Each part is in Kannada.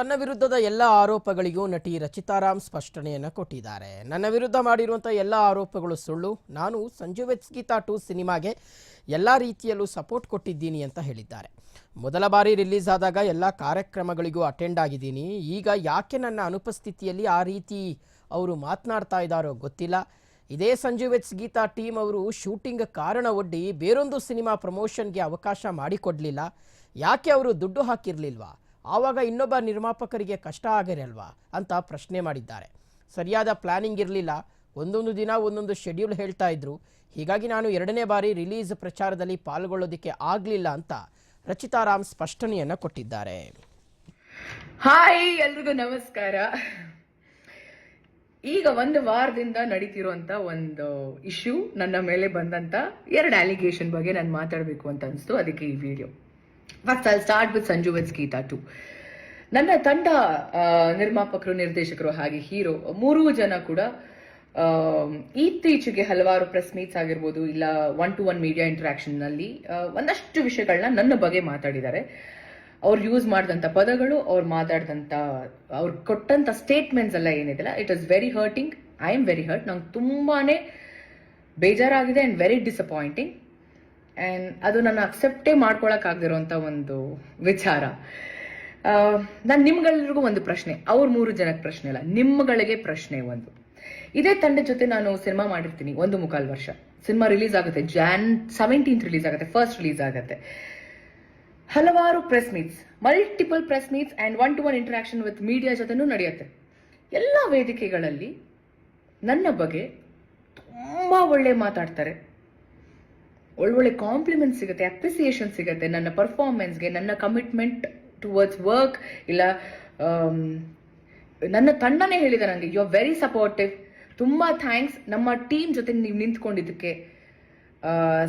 ತನ್ನ ವಿರುದ್ಧದ ಎಲ್ಲ ಆರೋಪಗಳಿಗೂ ನಟಿ ರಚಿತಾರಾಮ್ ಸ್ಪಷ್ಟನೆಯನ್ನು ಕೊಟ್ಟಿದ್ದಾರೆ. ನನ್ನ ವಿರುದ್ಧ ಮಾಡಿರುವಂಥ ಎಲ್ಲ ಆರೋಪಗಳು ಸುಳ್ಳು. ನಾನು ಸಂಜು ವೆಟ್ಸ್ ಗೀತಾ ಟು ಸಿನಿಮಾಗೆ ಎಲ್ಲ ರೀತಿಯಲ್ಲೂ ಸಪೋರ್ಟ್ ಕೊಟ್ಟಿದ್ದೀನಿ ಅಂತ ಹೇಳಿದ್ದಾರೆ. ಮೊದಲ ಬಾರಿ ರಿಲೀಸ್ ಆದಾಗ ಎಲ್ಲ ಕಾರ್ಯಕ್ರಮಗಳಿಗೂ ಅಟೆಂಡ್ ಆಗಿದ್ದೀನಿ. ಈಗ ಯಾಕೆ ನನ್ನ ಅನುಪಸ್ಥಿತಿಯಲ್ಲಿ ಆ ರೀತಿ ಅವರು ಮಾತನಾಡ್ತಾ ಇದ್ದಾರೋ ಗೊತ್ತಿಲ್ಲ. ಇದೇ ಸಂಜು ವೆಚ್ ಗೀತಾ ಟೀಮ್ ಅವರು ಶೂಟಿಂಗ್ ಕಾರಣ ಒಡ್ಡಿ ಬೇರೊಂದು ಸಿನಿಮಾ ಪ್ರಮೋಷನ್ಗೆ ಅವಕಾಶ ಮಾಡಿಕೊಡ್ಲಿಲ್ಲ. ಯಾಕೆ ಅವರು ದುಡ್ಡು ಹಾಕಿರ್ಲಿಲ್ವಾ? ಆವಾಗ ಇನ್ನೊಬ್ಬ ನಿರ್ಮಾಪಕರಿಗೆ ಕಷ್ಟ ಆಗಿರಲ್ವಾ ಅಂತ ಪ್ರಶ್ನೆ ಮಾಡಿದ್ದಾರೆ. ಸರಿಯಾದ ಪ್ಲಾನಿಂಗ್ ಇರಲಿಲ್ಲ. ಒಂದೊಂದು ದಿನ ಒಂದೊಂದು ಶೆಡ್ಯೂಲ್ ಹೇಳ್ತಾ ಇದ್ರು. ಹೀಗಾಗಿ ನಾನು ಎರಡನೇ ಬಾರಿ ರಿಲೀಸ್ ಪ್ರಚಾರದಲ್ಲಿ ಪಾಲ್ಗೊಳ್ಳೋದಕ್ಕೆ ಆಗಲಿಲ್ಲ ಅಂತ ರಚಿತಾರಾಮ್ ಸ್ಪಷ್ಟನೆಯನ್ನು ಕೊಟ್ಟಿದ್ದಾರೆ. ಹಾಯ್, ಎಲ್ರಿಗೂ ನಮಸ್ಕಾರ. ಈಗ ಒಂದು ವಾರದಿಂದ ನಡೀತಿರುವಂತ ಒಂದು ಇಶ್ಯೂ ನನ್ನ ಮೇಲೆ ಬಂದಂತ ಎರಡು ಅಲಿಗೇಷನ್ ಬಗ್ಗೆ ನಾನು ಮಾತಾಡಬೇಕು ಅಂತ ಅನಿಸ್ತು. ಅದಕ್ಕೆ ಈ video first I start with Sanju with Geetha two ನನ್ನ ತಂಡ ನಿರ್ಮಾಪಕರು, ನಿರ್ದೇಶಕರು ಹಾಗೆ ಹೀರೋ, ಮೂರೂ ಜನ ಕೂಡ ಇತ್ತೀಚೆಗೆ ಹಲವಾರು ಪ್ರೆಸ್ ಮೀಟ್ಸ್ ಆಗಿರ್ಬೋದು, ಇಲ್ಲ ಒನ್ ಟು ಒನ್ ಮೀಡಿಯಾ ಇಂಟ್ರಾಕ್ಷನ್ನಲ್ಲಿ ಒಂದಷ್ಟು ವಿಷಯಗಳನ್ನ ನನ್ನ ಬಗ್ಗೆ ಮಾತಾಡಿದ್ದಾರೆ. ಅವ್ರು ಯೂಸ್ ಮಾಡಿದಂಥ ಪದಗಳು, ಅವ್ರು ಮಾತಾಡಿದಂಥ, ಅವ್ರು ಕೊಟ್ಟಂಥ ಸ್ಟೇಟ್ಮೆಂಟ್ಸ್ ಎಲ್ಲ ಏನಿದೆಲ್ಲ it is very hurting I am very hurt ನಂಗೆ ತುಂಬಾನೇ ಬೇಜಾರಾಗಿದೆ ಆ್ಯಂಡ್ ವೆರಿ ಡಿಸಪಾಯಿಂಟಿಂಗ್ ಆ್ಯಂಡ್ ಅದು ನಾನು ಅಕ್ಸೆಪ್ಟೇ ಮಾಡ್ಕೊಳಕ್ಕಾಗದಿರೋಂಥ ಒಂದು ವಿಚಾರ. ನಾನು ನಿಮ್ಗೆಲ್ರಿಗೂ ಒಂದು ಪ್ರಶ್ನೆ, ಅವ್ರ ಮೂರು ಜನಕ್ಕೆ ಪ್ರಶ್ನೆ ಅಲ್ಲ, ನಿಮ್ಗಳಿಗೆ ಪ್ರಶ್ನೆ ಒಂದು. ಇದೇ ತಂಡ ಜೊತೆ ನಾನು ಸಿನಿಮಾ ಮಾಡಿರ್ತೀನಿ, ಒಂದು ಮುಕ್ಕಾಲು ವರ್ಷ. ಸಿನಿಮಾ ರಿಲೀಸ್ ಆಗುತ್ತೆ ಜಾನ್ ಸೆವೆಂಟೀನ್ತ್ ರಿಲೀಸ್ ಆಗುತ್ತೆ ಫಸ್ಟ್ ರಿಲೀಸ್ ಆಗುತ್ತೆ. ಹಲವಾರು press meets multiple press meets and one to one interaction with media ಜೊತೆನೂ ನಡೆಯುತ್ತೆ. ಎಲ್ಲ ವೇದಿಕೆಗಳಲ್ಲಿ ನನ್ನ ಬಗ್ಗೆ ತುಂಬ ಒಳ್ಳೆ ಮಾತಾಡ್ತಾರೆ. ಒಳ್ಳೊಳ್ಳೆ ಕಾಂಪ್ಲಿಮೆಂಟ್ ಸಿಗುತ್ತೆ ಅಪ್ರಿಸಿಯೇಷನ್ ಸಿಗುತ್ತೆ ನನ್ನ ಪರ್ಫಾರ್ಮೆನ್ಸ್ಗೆ ನನ್ನ ಕಮಿಟ್ಮೆಂಟ್ ಟುವರ್ಡ್ಸ್ ವರ್ಕ್ ಇಲ್ಲ ನನ್ನ ತಂಡನೇ ಹೇಳಿದ ನನಗೆ ಯು ಆರ್ ವೆರಿ ಸಪೋರ್ಟಿವ್ ತುಂಬ ಥ್ಯಾಂಕ್ಸ್ ನಮ್ಮ ಟೀಮ್ ಜೊತೆ ನೀವು ನಿಂತ್ಕೊಂಡಿದ್ದಕ್ಕೆ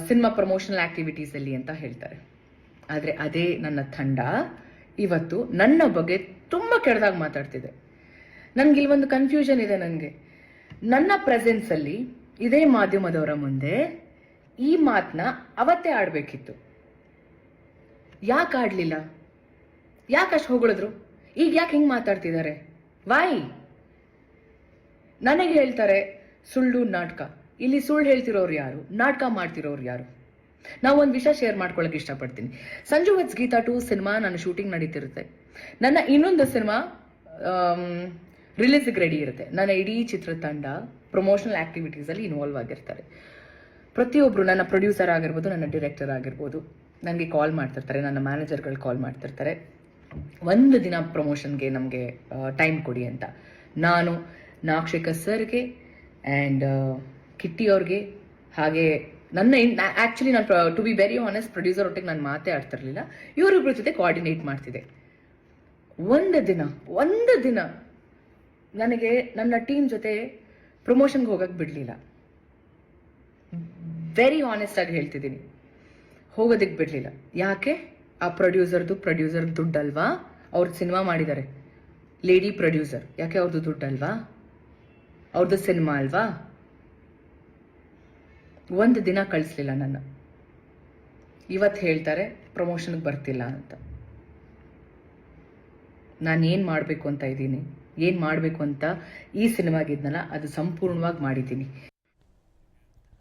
ಸಿನಿಮಾ ಪ್ರಮೋಷನಲ್ ಆಕ್ಟಿವಿಟೀಸಲ್ಲಿ ಅಂತ ಹೇಳ್ತಾರೆ. ಆದರೆ ಅದೇ ನನ್ನ ತಂಡ. ಇವತ್ತು ನನ್ನ ಬಗ್ಗೆ ತುಂಬ ಕೆಟ್ಟದಾಗಿ ಮಾತಾಡ್ತಿದೆ. ನನಗೆ ಇಲ್ಲಿ ಒಂದು ಕನ್ಫ್ಯೂಷನ್ ಇದೆ ನನಗೆ ನನ್ನ ಪ್ರೆಸೆನ್ಸಲ್ಲಿ ಇದೇ ಮಾಧ್ಯಮದವರ ಮುಂದೆ ಈ ಮಾತನ್ನ ಅವತ್ತೇ ಆಡಬೇಕಿತ್ತು. ಯಾಕೆ ಆಡಲಿಲ್ಲ? ಯಾಕೆ ಅಷ್ಟು ಹೊಗಳಿದ್ರು? ಈಗ ಯಾಕೆ ಹಿಂಗೆ ಮಾತಾಡ್ತಿದ್ದಾರೆ ವಾಯ್ ನನಗೆ ಹೇಳ್ತಾರೆ, ಸುಳ್ಳು ನಾಟಕ. ಇಲ್ಲಿ ಸುಳ್ಳು ಹೇಳ್ತಿರೋರು ಯಾರು? ನಾಟಕ ಮಾಡ್ತಿರೋರು ಯಾರು? ನಾವು ಒಂದು ವಿಷಯ ಶೇರ್ ಮಾಡ್ಕೊಳಕ್ಕೆ ಇಷ್ಟಪಡ್ತೀನಿ. Sanju weds Geetha two cinema ನನ್ನ ಶೂಟಿಂಗ್ ನಡೀತಿರುತ್ತೆ. ನನ್ನ ಇನ್ನೊಂದು ಸಿನಿಮಾ ರಿಲೀಸ್ಗೆ ರೆಡಿ ಇರುತ್ತೆ. ನನ್ನ ಇಡೀ ಚಿತ್ರತಂಡ ಪ್ರಮೋಷನಲ್ ಆಕ್ಟಿವಿಟೀಸಲ್ಲಿ ಇನ್ವಾಲ್ವ್ ಆಗಿರ್ತಾರೆ. ಪ್ರತಿಯೊಬ್ಬರು ನನ್ನ ಪ್ರೊಡ್ಯೂಸರ್ ಆಗಿರ್ಬೋದು, ನನ್ನ ಡಿರೆಕ್ಟರ್ ಆಗಿರ್ಬೋದು ನನಗೆ ಕಾಲ್ ಮಾಡ್ತಿರ್ತಾರೆ, ನನ್ನ ಮ್ಯಾನೇಜರ್ಗಳು ಕಾಲ್ ಮಾಡ್ತಿರ್ತಾರೆ. ಒಂದು ದಿನ ಪ್ರಮೋಷನ್ಗೆ ನಮಗೆ ಟೈಮ್ ಕೊಡಿ ಅಂತ. ನಾನು ನಾಕ್ಷಿಕ ಸರ್ಗೆ ಆ್ಯಂಡ್ ಕಿಟ್ಟಿ ಅವ್ರಿಗೆ ಹಾಗೆ ನನ್ನ ಆ್ಯಕ್ಚುಲಿ ನಾನು to be very honest producer ಒಟ್ಟಿಗೆ ನಾನು ಮಾತೇ ಆಡ್ತಿರ್ಲಿಲ್ಲ. ಇವರಿಬ್ಬರ ಜೊತೆ ಕೋಆರ್ಡಿನೇಟ್ ಮಾಡ್ತಿದ್ದೆ. ಒಂದು ದಿನ ಒಂದು ದಿನ ನನಗೆ ನನ್ನ ಟೀಮ್ ಜೊತೆ ಪ್ರಮೋಷನ್ಗೆ ಹೋಗಕ್ಕೆ ಬಿಡಲಿಲ್ಲ. ವೆರಿ ಆನೆಸ್ಟ್ ಆಗಿ ಹೇಳ್ತಿದ್ದೀನಿ. ಹೋಗೋದಕ್ಕೆ ಬಿಡಲಿಲ್ಲ. ಯಾಕೆ? ಆ ಪ್ರೊಡ್ಯೂಸರ್ದು ಪ್ರೊಡ್ಯೂಸರ್ ದುಡ್ಡಲ್ವಾ ಅವ್ರದ್ದು ಸಿನಿಮಾ ಮಾಡಿದ್ದಾರೆ ಲೇಡಿ ಪ್ರೊಡ್ಯೂಸರ್ ಯಾಕೆ ಅವ್ರದ್ದು ದುಡ್ಡಲ್ವಾ ಅವ್ರದ್ದು ಸಿನಿಮಾ ಅಲ್ವಾ? ಒಂದು ದಿನ ಕಳಿಸ್ಲಿಲ್ಲ ನನ್ನ. ಇವತ್ತು ಹೇಳ್ತಾರೆ ಪ್ರಮೋಷನ್ಗೆ ಬರ್ತಿಲ್ಲ ಅಂತ. ನಾನು ಏನು ಮಾಡಬೇಕು ಅಂತ ಇದ್ದೀನಿ? ಏನು ಮಾಡಬೇಕು ಅಂತ ಈ ಸಿನಿಮಾಗಿದ್ನಲ್ಲ ಅದು ಸಂಪೂರ್ಣವಾಗಿ ಮಾಡಿದ್ದೀನಿ.